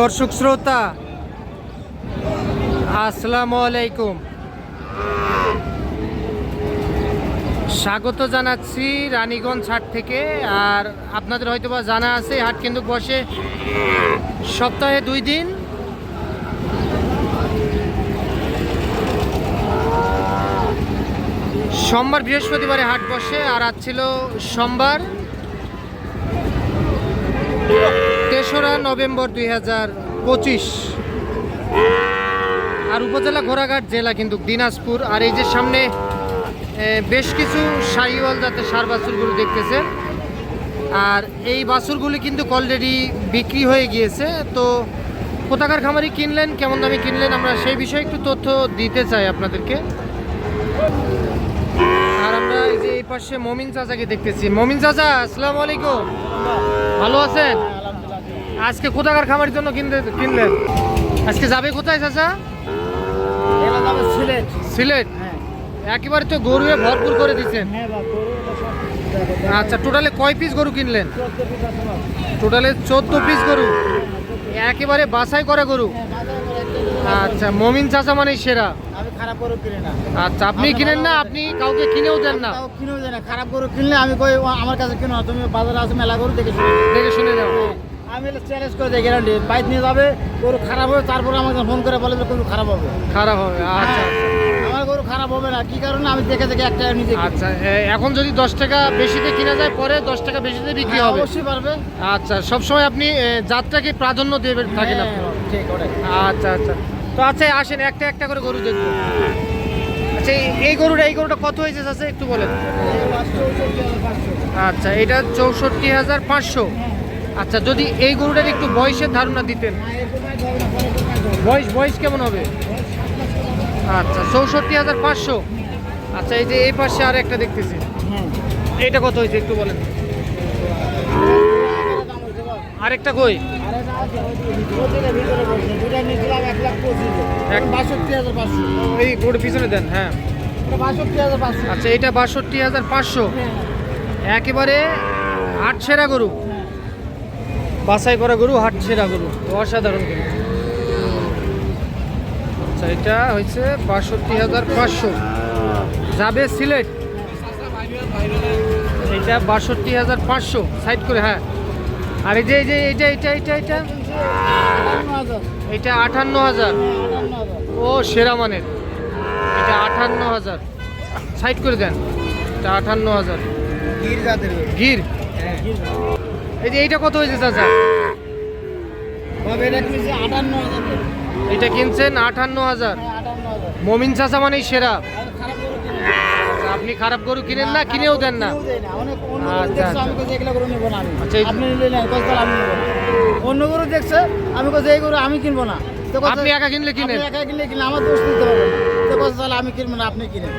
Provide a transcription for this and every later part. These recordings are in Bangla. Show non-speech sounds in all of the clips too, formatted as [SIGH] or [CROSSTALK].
দর্শক শ্রোতা, আসসালামু আলাইকুম। স্বাগত জানাচ্ছি রানীগঞ্জ হাট থেকে, আর আপনাদের হয়তো বা জানা আছে হাট কিন্তু বসে সপ্তাহে দুই দিন। সোমবার বৃহস্পতিবারে হাট বসে, আর আজ ছিল সোমবার। তেসরা নভেম্বর দুই হাজার পঁচিশ। আর উপজেলা ঘোড়াঘাট জেলা কিন্তু দিনাজপুর। আর এই যে সামনে বেশ কিছু শাহিওয়াল জাতের সার বাছুরগুলো দেখতেছে। আর এই বাছুরগুলি কিন্তু অলরেডি বিক্রি হয়ে গিয়েছে। তো কোথাকার খামারি কিনলেন, কেমন দামে কিনলেন, আমরা সেই বিষয়ে একটু তথ্য দিতে চাই আপনাদেরকে। আর আমরা এই যে এই পাশে মমিন চাচাকে দেখতেছি। মমিন চাচা, আসসালামু আলাইকুম। ভালো আছেন? আজকে কোথাকার খামারের জন্য কিনতে কিনলেন আজকে যাবে কোথায় চাচা? সিলেট। সিলেট? হ্যাঁ। একেবারে তো গরুয়ে ভরপুর করে দিচ্ছেন হ্যাঁ গরু আচ্ছা টোটালে কয় পিস গরু কিনলেন। টোটালে চোদ্দ পিস গরু। একেবারে বাছাই করা গরু। হ্যাঁ, গরু। আচ্ছা মমিন চাচা মানে সেরা। আমি খারাপ গরু কিনে না। আচ্ছা আপনি কিনেন না আপনি কাউকে কিনেও দেন না। কিনেও যায় না খারাপ গরু কিনলে আমি কই আমার কাছে কিনো তুমি বাজারে আছে মেলা গরু দেখে শুনে দেখে শুনে যাও হ্যাঁ, আমি চ্যালেঞ্জ করে দেয় গ্যারান্টি বাইক নিয়ে যাবে গরু খারাপ হবে তারপর আমাকে ফোন করে বলে যে গরু খারাপ হবে। খারাপ হবে আচ্ছা হ্যাঁ, আমার গরু খারাপ হবে না কি কারণে? আমি দেখে দেখে একটা নিজে আচ্ছা এখন যদি দশ টাকা বেশিতে কিনা যায় পরে দশ টাকা বেশিতে বিক্রি হ্যাঁ, হবে। অবশ্যই পারবে। আচ্ছা সবসময় আপনি জাতটাকে প্রাধান্য দিয়ে থাকেন আপনি হ্যাঁ, ঠিক আচ্ছা আচ্ছা। তো আচ্ছা আসেন একটা একটা করে গরু দেখব। আচ্ছা এই- এই গরুটা এই গরুটা কত হয়েছে চাচা? একটু বলেন। আচ্ছা এটা চৌষট্টি হাজার পাঁচশো। আচ্ছা যদি এই গরুটার একটু বয়সের ধারণা দিতেন। বয়স বয়স কেমন হবে? আচ্ছা চৌষট্টি হাজার পাঁচশো। আচ্ছা এই যে এই পাশে আর একটা দেখতেছি। এটা কত হয়েছে একটু বলেন? আরেকটা কই? এই গরু পিছনে দেন হ্যাঁ। আচ্ছা এটা বাষট্টি হাজার পাঁচশো। একেবারে হাট সেরা গরু। বাছাই করা গরু হাট সেরা গরু অসাধারণ গরু। আচ্ছা এটা হচ্ছে বাষট্টি হাজার পাঁচশো। যাবে সিলেট? এটা বাষট্টি হাজার পাঁচশো সাইড করে হ্যাঁ। আর এই যে এই যে এটা এটা এটা এটা এটা আটান্ন হাজার। ও সেরা মানের। এটা আটান্ন হাজার। সাইড করে দেন। এটা আটান্ন হাজার। গির গির। এই যে এইটা কত হয়েছে চাচা? এটা কিনছেন আটান্ন হাজার। হ্যাঁ, মমিন চাচা মানেই সেরা। কিনি। আচ্ছা, আপনি খারাপ গরু কিনেন না কিনেও দেন না? অন্য গরু দেখছে, আমি। আচ্ছা, এই- গরু আমি কিনবো না। আপনি একা কিনলে কিনেন? একা কিনলে কিনে আমার দোষ দিতে পারবেন তো কইছে তাহলে আমি কিনবো না আপনি কিনেন।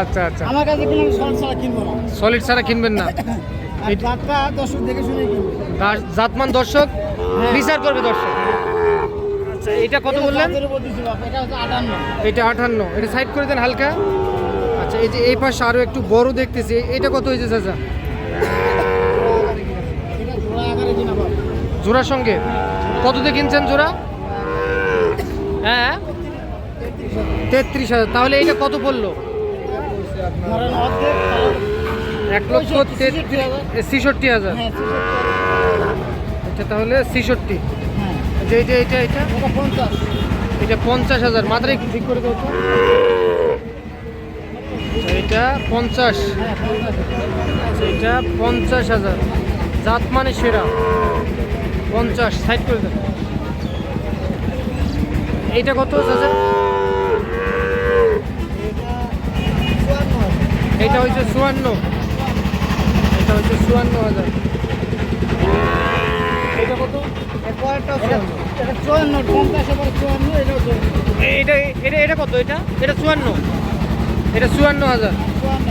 আচ্ছা আচ্ছা। আমার কাছে কিনে ছাড়া কিনবো না। সলিড ছাড়া কিনবেন না। [LAUGHS] দর্শক দেখে শুনে কিনবো জাতমান দর্শক হ্যাঁ। বিচার করবে দর্শক। আচ্ছা এটা কত বললেন? এটা আটান্ন। এটা এটা সাইড করে দেন হালকা। আচ্ছা এই যে এই পাশে আরও একটু বড় দেখতেছি। এটা কত হয়েছে চাচা? এটা। জোড়ার সঙ্গে? কত দিয়ে কিনছেন জোড়া? হ্যাঁ। তেত্রিশ হাজার। তাহলে এইটা কত পড়ল? এক লক্ষ ছিষট্টি হাজার। হ্যাঁ, আচ্ছা তাহলে ছিষট্টি। হ্যাঁ, যে এটা এটা এটা পঞ্চাশ। এটা পঞ্চাশ হাজার। মাত্রা একটু ঠিক করে তো। আচ্ছা, এটা পঞ্চাশ। হ্যাঁ, আচ্ছা, এটা পঞ্চাশ হাজার। জাত মানে সেরা। পঞ্চাশ সাইড করে দেন এইটা কত চাচা এটা হচ্ছে চুয়ান্ন। হচ্ছে চুয়ান্ন হাজার এটা কত। এটা চুয়ান্ন, পঞ্চাশ চুয়ান্ন, এটাও এটা এটা এটা কত এটা এটা চুয়ান্ন এটা চুয়ান্ন হাজার চুয়ান্ন।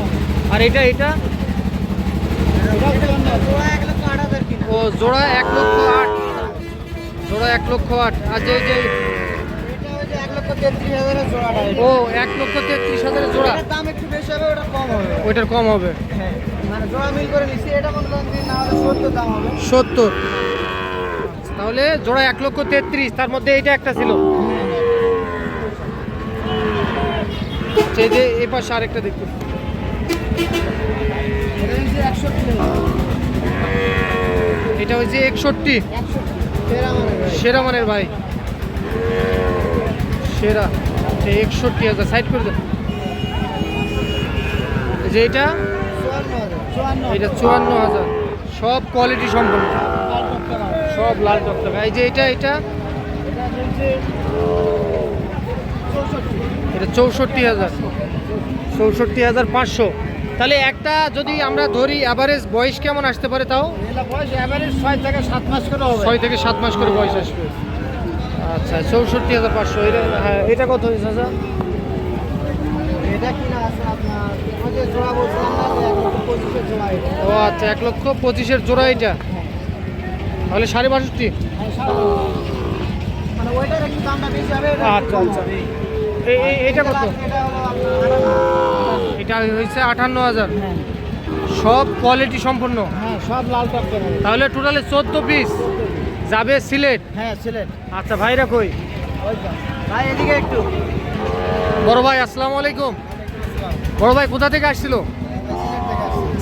আর এটা এটা চুয়ান্ন। জোড়া এক লক্ষ আট হাজার কিনা। ও জোড়া এক লক্ষ আট জোড়া এক লক্ষ আট আর যে যে এটা ওই এক লক্ষ তেত্রিশ হাজারের জোড়াটা এটা। ও এক লক্ষ তেত্রিশ হাজারের জোড়া হবে, ওটা কম হবে। ওইটার কম হবে। হ্যাঁ, মানে জোড়া মিল করে নিচ্ছি, এটা মনে করেন যে না হলে সত্তর দাম হবে। সত্তর। তাহলে জোড়া এক লক্ষ তেত্রিশ তার মধ্যে এইটা একটা ছিল। আচ্ছা, এই যে এই পাশে আরেকটা দেখুন। এটা হচ্ছে একষট্টি। সেরা মানে ভাই। সেরা মানের ভাই। সেরা। একষট্টি হাজার সাইড করে দেন। যে এটা? এটা চুয়ান্ন হাজার। সব কোয়ালিটি সম্পন্ন। সব লাল টকটকা এই যে এটা এটা? এটা চৌষট্টি হাজার। চৌষট্টি হাজার পাঁচশো। তাহলে একটা যদি আমরা ধরি অ্যাভারেজ বয়স কেমন আসতে পারে তাও? ছয় থেকে সাত মাস করে ছয় থেকে সাত মাস করে বয়স আসবে। আচ্ছা চৌষট্টি হাজার পাঁচশো। এটা হ্যাঁ এটা কত হয়েছে এটা কিনা আছে আপনার? জোড়া বলছিলাম না এক লক্ষ পঁচিশের জোড়া এটা। ও আচ্ছা এক লক্ষ পঁচিশের জোড়া এটা? তাহলে সাড়ে বাষট্টি? হ্যাঁ, মানে ওইটার একটু দামটা বেশি হবে এটা আচ্ছা। আচ্ছা এটা কত? এটা হয়েছে আটান্ন হাজার। হ্যাঁ। সব কোয়ালিটি সম্পূর্ণ? হ্যাঁ সব লাল তাহলে টোটালে চোদ্দ পিস যাবে সিলেট? হ্যাঁ সিলেট। আচ্ছা ভাইরা কই? ভাই এদিকে একটু। বড় ভাই, আসসালামু আলাইকুম। বড় ভাই, কোথা থেকে আসছিল?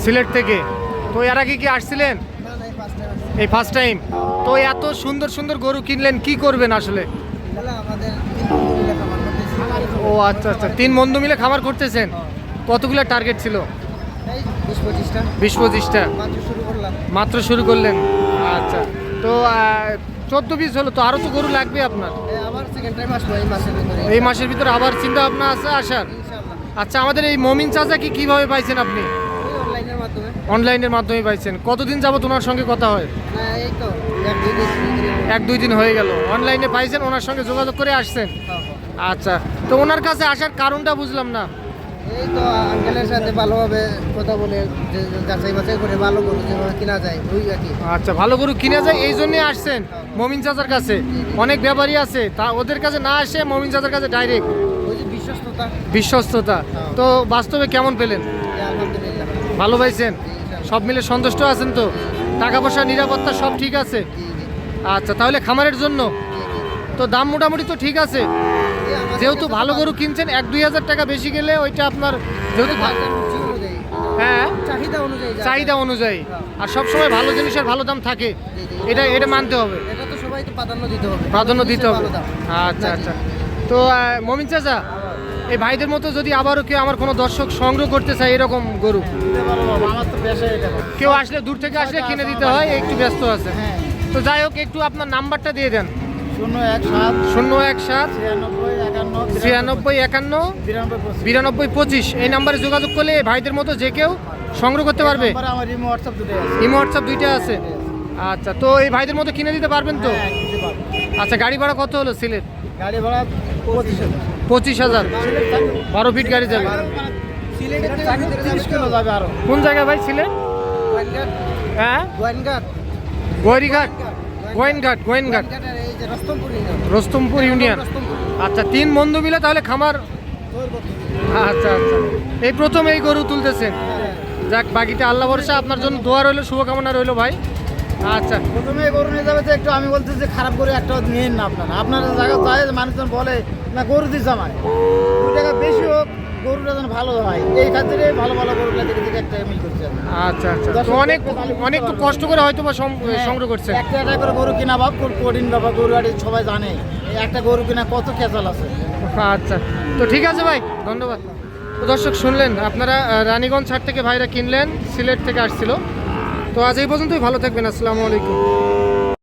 সিলেট থেকে। তো এর আগে কি আসছিলেন? এই ফার্স্ট টাইম তো এত সুন্দর সুন্দর গরু কিনলেন, কি করবেন আসলে? ও আচ্ছা আচ্ছা। তিন বন্ধু মিলে খামার করতেছেন? কতগুলো টার্গেট ছিল? বিশ পঁচিশটা। মাত্র শুরু করলেন। আচ্ছা। তো চোদ্দ পিস হলো, তো আরও তো গরু লাগবে আপনার। সেকেন্ড টাইম আসব এই মাসের ভিতরে। এই মাসের ভিতরে আবার চিন্তা ভাবনা আছে আসার? আচ্ছা আমাদের এই মমিন চাচা কি কীভাবে পাইছেন আপনি? অনলাইনের মাধ্যমে। অনলাইনের মাধ্যমে পাইছেন। কতদিন যাবত ওনার সঙ্গে কথা হয়? এই তো এক দুই দিন হয়ে গেল। অনলাইনে পাইছেন ওনার সঙ্গে যোগাযোগ করে আসছেন? হ্যাঁ, হ্যাঁ। আচ্ছা তো ওনার কাছে আসার কারণটা বুঝলাম না। এই তো আঙ্কেলের সাথে ভালোভাবে কথা বলে যাচাই বাছাই করে ভালো যেভাবে কিনা যায় ওই আর কি। আচ্ছা ভালো গরু কিনা যায় এই জন্যে আসছেন? মমিন চাচার কাছে। অনেক ব্যাপারী আছে। তা ওদের কাছে না আসে মমিন চাচার কাছে ডাইরেক্ট বিশ্বস্ততা। বিশ্বস্ততা। তো বাস্তবে কেমন পেলেন? ভালো। পাইছেন? সব মিলে সন্তুষ্ট আছেন তো? টাকা পয়সা নিরাপত্তা সব ঠিক আছে? আচ্ছা তাহলে খামারের জন্য। তো দাম মোটামুটি তো ঠিক আছে। যেহেতু ভালো গরু কিনছেন এক দুই হাজার টাকা বেশি গেলে ওইটা আপনার যেহেতু ভা- বাজার রুচি অনুযায়ী, হ্যাঁ। চাহিদা অনুযায়ী চাহিদা অনুযায়ী। আর সব সময় ভালো জিনিসের ভালো দাম থাকে। এটা এটা মানতে হবে। এটা তো সবাই তো প্রাধান্য দিতে হবে। প্রাধান্য দিতে হবে। আচ্ছা আচ্ছা। তো মমিন চাচা এই ভাইদের মতো যদি আবারও কেউ আমার কোনো দর্শক সংগ্রহ করতে চায় এরকম গরু কেউ আসলে দূর থেকে আসলে কিনে দিতে হয় একটু ব্যস্ত আছে। হ্যাঁ। তো যাই হোক একটু আপনার নাম্বারটা দিয়ে দেন। শূন্য এক সাত শূন্য এক সাত ছিয়ানব্বই একান্ন বিরানব্বই পঁচিশ এই নাম্বারে যোগাযোগ করলে এই ভাইদের মতো যে কেউ সংগ্রহ করতে পারবে। ইমো হোয়াটসঅ্যাপ আছে। দুইটা আছে। আচ্ছা তো এই ভাইদের মতো কিনে দিতে পারবেন তো? হ্যাঁ। আচ্ছা গাড়ি ভাড়া কত হলো সিলেট? গাড়ি ভাড়া পঁচিশ হাজার। বারো ফিট গাড়ি যাবে। আরও। কোন জায়গায় ভাই সিলেট? হ্যাঁ? গোয়েনঘাট। গৈরিঘাট গোয়েনঘাট গোয়েনঘাট। যে রস্তমপুর ইউনিয়ন। আচ্ছা তিন বন্ধু মিলে তাহলে খামার আচ্ছা আচ্ছা। এই প্রথম এই গরু তুলতেছেন। যাক বাকিটা আল্লাহ ভরসা আপনার জন্য দোয়া রইল শুভকামনা রইল ভাই। আচ্ছা। প্রথমে গরু নিয়ে যাবে তো একটু আমি বলছি যে খারাপ করে একটা নিন না আপনারা। আপনার জায়গা যায় মানুষজন বলে না গরু দিস আমায়। দু টাকা বেশি হোক গরুটা যেন ভালো হয়। এই খাতিরে ভালো ভালো গরুটা দেখে দেখে একটা মিল করছে। আচ্ছা আচ্ছা। তো অনেক অনেক তো কষ্ট করে হয়তো বা সংগ্রহ করছেন একটা একটা করে গরু কিনা খুব কঠিন ব্যাপার গরু আড়ি সবাই জানে। একটা গরু কিনা কত কেচাল আছে। আচ্ছা। তো ঠিক আছে ভাই ধন্যবাদ। তো দর্শক শুনলেন আপনারা রানীগঞ্জ হাট থেকে ভাইরা কিনলেন সিলেট থেকে আসছিল। তো আজ এই পর্যন্তই ভালো থাকবেন আসসালামু আলাইকুম।